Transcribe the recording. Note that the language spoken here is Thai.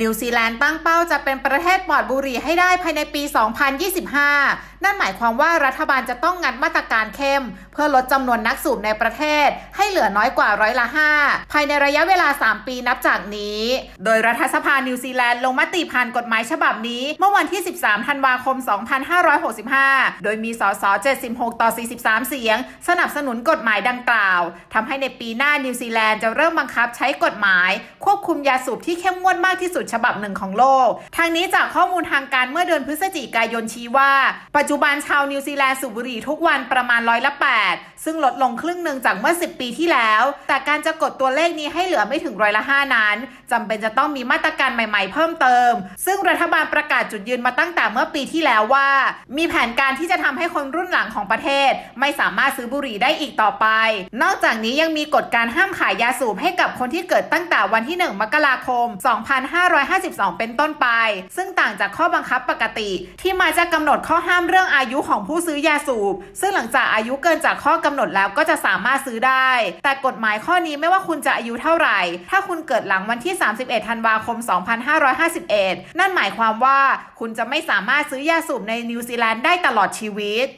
นิวซีแลนด์ตั้งเป้าจะเป็นประเทศปลอดบุหรี่ให้ได้ภายในปี 2025 นั่นหมายความว่ารัฐบาลจะต้องงัดมาตรการเข้ม เพื่อลดจำนวนนักสูบในประเทศ ให้เหลือน้อยกว่าร้อยละ 5 ภายในระยะเวลา 3 ปีนับจากนี้ โดยรัฐสภานิวซีแลนด์ลงมติผ่านกฎหมายฉบับนี้ เมื่อวันที่ 13 ธันวาคม 2565 โดยมีสส 76 ต่อ 43 เสียง สนับสนุนกฎหมายดังกล่าวทำให้ในปีหน้านิวซีแลนด์จะเริ่มบังคับใช้กฎหมาย ควบคุมยาสูบที่เข้มงวดมากที่สุดฉบับหนึ่งของโลก ทางนี้จากข้อมูลทางการเมื่อเดือนพฤศจิกายนชี้ว่า ปัจจุบันชาวนิวซีแลนด์สูบบุหรี่ทุกวันประมาณร้อยละ8ซึ่งลดลงครึ่งหนึ่งจากเมื่อ 10 ปีที่แล้ว แต่การจะกดตัวเลขนี้ให้เหลือไม่ถึงร้อยละ5นั้นจำเป็นจะต้องมีมาตรการใหม่ๆ เพิ่มเติม ซึ่งรัฐบาลประกาศจุดยืนมาตั้งแต่เมื่อปีที่แล้วว่า มีแผนการที่จะทำให้คนรุ่นหลังของประเทศ ไม่สามารถซื้อบุหรี่ได้อีกต่อไป นอกจากนี้ยังมีกฎการห้ามขายยาสูบให้กับคนที่เกิดตั้งแต่วันที่ 1 มกราคม2552 เป็นต้นไป ซึ่งต่างจากข้อบังคับปกติ ที่มาจะกำหนดข้อห้ามเรื่องอายุของผู้ซื้อยาสูบ ซึ่งหลังจากอายุเกินจากข้อกำหนดแล้วก็จะสามารถซื้อได้ แต่กฎหมายข้อนี้ไม่ว่าคุณจะอายุเท่าไหร่ ถ้าคุณเกิดหลังวันที่ 31 ธันวาคม 2551 นั่นหมายความว่าคุณจะไม่สามารถซื้อยาสูบในนิวซีแลนด์ได้ตลอดชีวิต